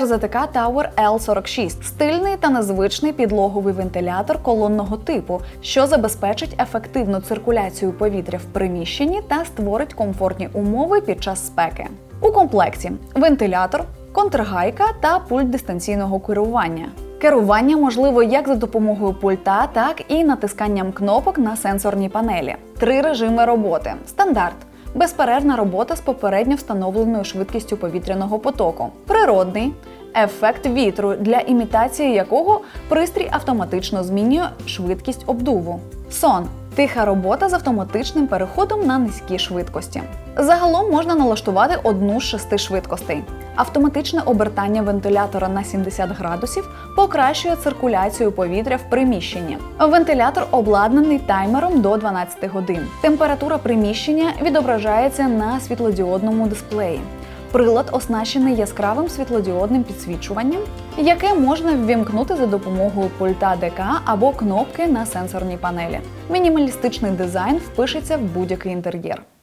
RZTK Tower L46 – стильний та незвичний підлоговий вентилятор колонного типу, що забезпечить ефективну циркуляцію повітря в приміщенні та створить комфортні умови під час спеки. У комплекті вентилятор, контргайка та пульт дистанційного керування. Керування можливо як за допомогою пульта, так і натисканням кнопок на сенсорній панелі. Три режими роботи: стандарт. Безперервна робота з попередньо встановленою швидкістю повітряного потоку. Природний ефект вітру, для імітації якого пристрій автоматично змінює швидкість обдуву. Сон тиха робота з автоматичним переходом на низькі швидкості. Загалом можна налаштувати одну з шести швидкостей. Автоматичне обертання вентилятора на 70 градусів покращує циркуляцію повітря в приміщенні. Вентилятор обладнаний таймером до 12 годин. Температура приміщення відображається на світлодіодному дисплеї. Прилад оснащений яскравим світлодіодним підсвічуванням, яке можна ввімкнути за допомогою пульта ДК або кнопки на сенсорній панелі. Мінімалістичний дизайн впишеться в будь-який інтер'єр.